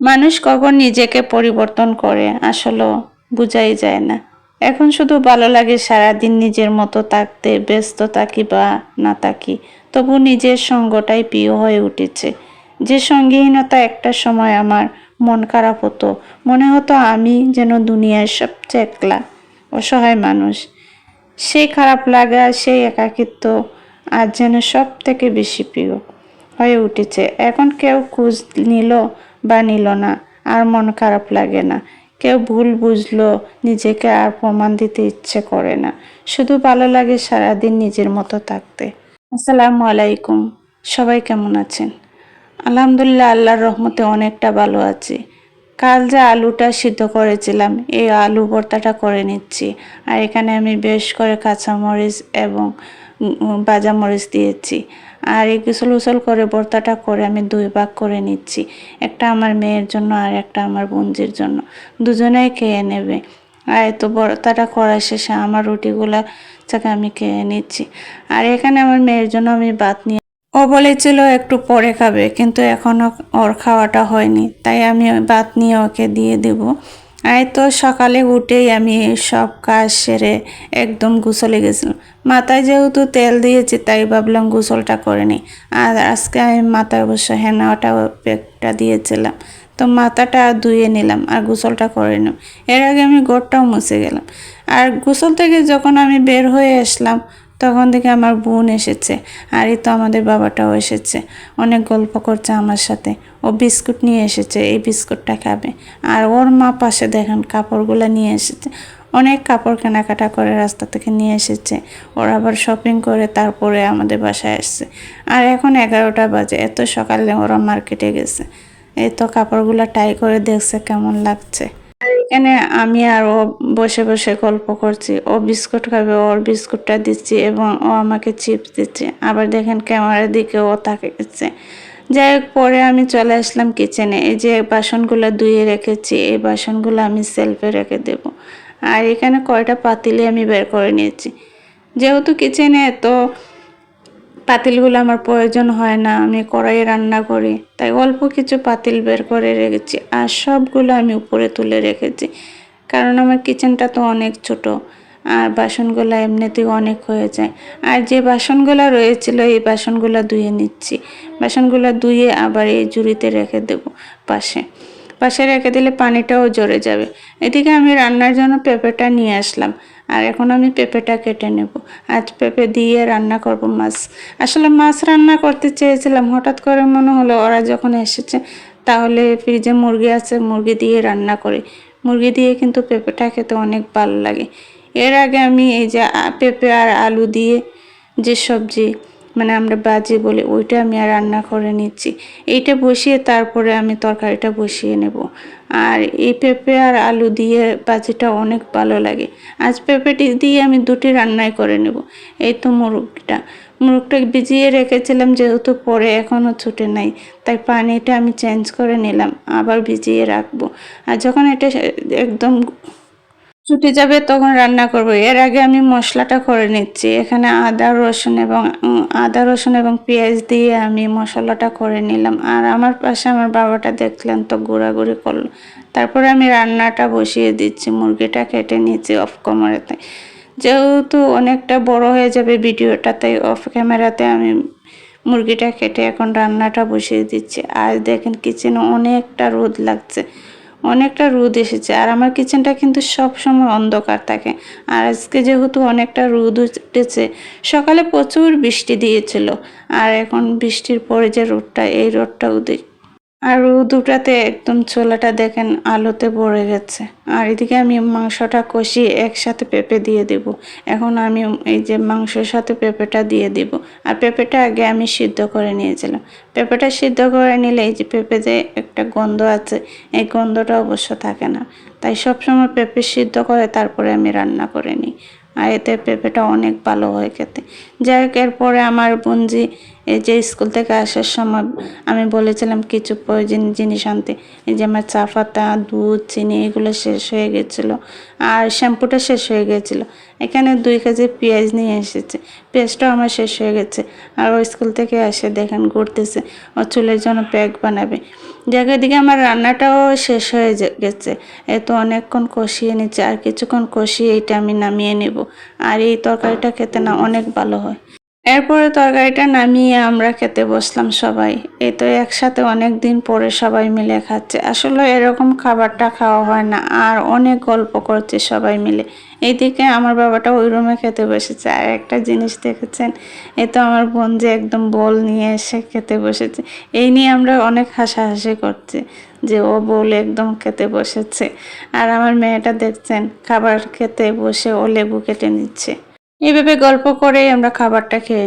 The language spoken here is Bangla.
মানুষ কখন নিজেকে পরিবর্তন করে আসলে বোঝাই যায় না। এখন শুধু ভালো লাগে সারাদিন নিজের মতো থাকতে ব্যস্ত থাকি বা না থাকি, তবু নিজের সঙ্গটাই প্রিয় হয়ে উঠেছে। যে সঙ্গীহীনতা একটা সময় আমার মন খারাপ হতো, মনে হতো আমি যেন দুনিয়ার সবচেয়ে একলা, অসহায় মানুষ। সেই খারাপ লাগা, সেই একাকিত্ব আজ যেন সব থেকে বেশি প্রিয় হয়ে উঠেছে। এখন কেউ খোঁজ নিল বা নিল না। আর মন খারাপ লাগে না। কেউ ভুল বুঝলো, নিজেকে আর প্রমাণ দিতে ইচ্ছে করে না। শুধু ভালো লাগে সারাদিন নিজের মতো থাকতে। আসসালামু আলাইকুম। সবাই কেমন আছেন? আলহামদুলিল্লাহ, আল্লাহর রহমতে অনেকটা ভালো আছি। কাল যে আলুটা সিদ্ধ করেছিলাম, এই আলু ভর্তাটা করে নিচ্ছি। আর এখানে আমি বেশ করে কাঁচামরিচ এবং ভাজা মরিচ দিয়েছি। আর এই গুসল উসল করে ভর্তাটা করে আমি দুই ভাগ করে নিচ্ছি, একটা আমার মেয়ের জন্য আর একটা আমার বোনজির জন্য। দুজনেই খেয়ে নেবে। আর এই তো ভর্তাটা করা শেষে আমার রুটিগুলো থেকে আমি খেয়ে নিচ্ছি। আর এখানে আমার মেয়ের জন্য আমি ভাত নিয়ে ও বলেছিল একটু পরে খাবে, কিন্তু এখনও ওর খাওয়াটা হয়নি। তাই আমি ভাত নিয়ে ওকে দিয়ে দেব। এই তো, সকালে উঠেই আমি সব কাজ সেরে একদম গোসলে গেছিলাম। মাথায় যেহেতু তেল দিয়েছি, তাই ভাবলাম গোসলটা করে নিই। আর আজকে আমি মাথায় অবশ্য হেনাটা প্যাকটা দিয়েছিলাম। তো মাথাটা ধুয়ে নিলাম আর গোসলটা করে নিলাম। এর আগে আমি গোড়টাও মুছে গেলাম। আর গোসল থেকে যখন আমি বের হয়ে আসলাম তখন থেকে আমার বোন এসেছে আর এই তো আমাদের বাবাটাও এসেছে। অনেক গল্প করছে আমার সাথে। ও বিস্কুট নিয়ে এসেছে, এই বিস্কুটটা খাবে। আর ওর মা পাশে দেখেন কাপড়গুলো নিয়ে এসেছে। অনেক কাপড় কেনাকাটা করে রাস্তা থেকে নিয়ে এসেছে। ওরা আবার শপিং করে তারপরে আমাদের বাসায় আসছে। আর এখন এগারোটা বাজে, এত সকালে ওরা মার্কেটে গেছে। এই তো কাপড়গুলো টাই করে দেখছে কেমন লাগছে। এখানে আমি আর ও বসে বসে গল্প করছি। ও বিস্কুট খাবে, ওর বিস্কুটটা দিচ্ছি এবং ও আমাকে চিপস দিচ্ছে। আবার দেখেন ক্যামেরার দিকে ও তাকিয়েছে যাই হোক, পরে আমি চলে আসলাম কিচেনে এই যে বাসনগুলো ধুয়ে রেখেছি, এই বাসনগুলো আমি সেলফে রেখে দেব। আর এখানে কয়টা পাতিলে আমি বের করে নিয়েছি। যেহেতু কিচেনে তো পাতিলগুলো আমার প্রয়োজন হয় না, আমি কড়াইয়ে রান্না করি। তাই অল্প কিছু পাতিল বের করে রেখেছি আর সবগুলো আমি উপরে তুলে রেখেছি। কারণ আমার কিচেনটা তো অনেক ছোট আর বাসনগুলো এমনিতেই অনেক হয়ে যায়। আর যে বাসনগুলো রয়েছিল, এই বাসনগুলো ধুয়ে নিচ্ছি। বাসনগুলো ধুয়ে আবার এই জুড়িতে রেখে দেব পাশে। পাশে রেখে দিলে পানিটাও জড়ে যাবে। এদিকে আমি রান্নার জন্য পেঁপেটা নিয়ে আসলাম। আর এখন আমি পেঁপেটা কেটে নেব। আজ পেঁপে দিয়ে রান্না করব মাছ। আসলে মাছ রান্না করতে চেয়েছিলাম। হঠাৎ করে মনে হলো ওরা যখন এসেছে, তাহলে ফ্রিজে মুরগি আছে, মুরগি দিয়ে রান্না করি। মুরগি দিয়ে কিন্তু পেঁপেটা খেতে অনেক ভালো লাগে। এর আগে আমি এই যে পেঁপে আর আলু দিয়ে যে সবজি মানে আমরা বাজি বলি ওইটা আমি আর রান্না করে নিচ্ছি। এইটা বসিয়ে তারপরে আমি তরকারিটা বসিয়ে নেব। আর এই পেঁপে আর আলু দিয়ে বাজিটা অনেক ভালো লাগে। আজ পেঁপেটি দিয়ে আমি দুটি রান্নাই করে নেব। এই তো মুরগটা। মুরগটা ভিজিয়ে রেখেছিলাম যেহেতু পরে এখনও ছুটে নাই। তাই পানিটা আমি চেঞ্জ করে নিলাম, আবার ভিজিয়ে রাখব। আর যখন এটা একদম ছুটে যাবে, তখন রান্না করব। এর আগে আমি মশলাটা করে নিচ্ছি। এখানে আদা, রসুন এবং আদা, রসুন এবং পেঁয়াজ দিয়ে আমি মশলাটা করে নিলাম। আর আমার পাশে আমার বাবাটা দেখলেন তো ঘোরাঘুরি করল। তারপরে আমি রান্নাটা বসিয়ে দিচ্ছি, মুরগিটা কেটে নিয়েছি অফ ক্যামেরাতে যেহেতু অনেকটা বড় হয়ে যাবে ভিডিওটা, তাই অফ ক্যামেরাতে আমি মুরগিটা কেটে এখন রান্নাটা বসিয়ে দিচ্ছি। আর দেখেন কিচেনে অনেকটা রোদ লাগছে। অনেকটা রোদ এসেছে। আর আমার কিচেনটা কিন্তু সব সময় অন্ধকার থাকে। আর আজকে যেহেতু অনেকটা রোদ উঠেছে, সকালে প্রচুর বৃষ্টি দিয়েছিল। আর এখন বৃষ্টির পরে যে রোদটা, এই রোদটা উদে আর উঠাতে একদম ছোলাটা দেখেন আলোতে ভরে গেছে। আর এদিকে আমি মাংসটা কষিয়ে একসাথে পেঁপে দিয়ে দেব। এখন আমি এই যে মাংসের সাথে পেঁপেটা দিয়ে দেব। আর পেঁপেটা আগে আমি সিদ্ধ করে নিয়েছিলাম। পেঁপেটা সিদ্ধ করে নিলে এই যে পেঁপে যে একটা গন্ধ আছে, এই গন্ধটা অবশ্য থাকে না। তাই সবসময় পেঁপে সিদ্ধ করে তারপরে আমি রান্না করে নিই। আর এতে পেঁপেটা অনেক ভালো হয় খেতে। যাই হোক, এরপরে আমার বঞ্জি এই যে স্কুল থেকে আসার সময় আমি বলেছিলাম কিছু প্রয়োজন জিনিস আনতে। এই যে আমার চা পাতা, দুধ, চিনি, এগুলো শেষ হয়ে গেছিল আর শ্যাম্পুটা শেষ হয়ে গেছিল। এখানে দুই কেজি পেঁয়াজ নিয়ে এসেছে। পেঁয়াজটাও আমার শেষ হয়ে গেছে। আর ও স্কুল থেকে এসে দেখেন ঘুরতেছে। ও চুলের জন্য প্যাক বানাবে। জায়গায় দিকে আমার রান্নাটাও শেষ হয়ে গেছে। এ তো অনেকক্ষণ কষিয়ে নিচ্ছে। আর কিছুক্ষণ কষিয়ে এটা আমি নামিয়ে নেব। আর এই তরকারিটা খেতে না অনেক ভালো হয়। এরপরে তরকারিটা নামিয়ে আমরা খেতে বসলাম সবাই। এই তো একসাথে অনেক দিন পরে সবাই মিলে খাচ্ছে। আসলে এরকম খাবারটা খাওয়া হয় না, আর অনেক গল্প করছে সবাই মিলে। এইদিকে আমার বাবাটা ওই রুমে খেতে বসেছে। আর একটা জিনিস দেখেছেন, এ তো আমার বোন যে একদম বল নিয়ে এসে খেতে বসেছে। এই নিয়ে আমরা অনেক হাসাহাসি করছি যে ও বল একদম খেতে বসেছে। আর আমার মেয়েটা দেখছেন, খাবার খেতে বসে ও লেবু কেটে নিচ্ছে। এইভাবে গল্প করে আমরা খাবারটা খেয়ে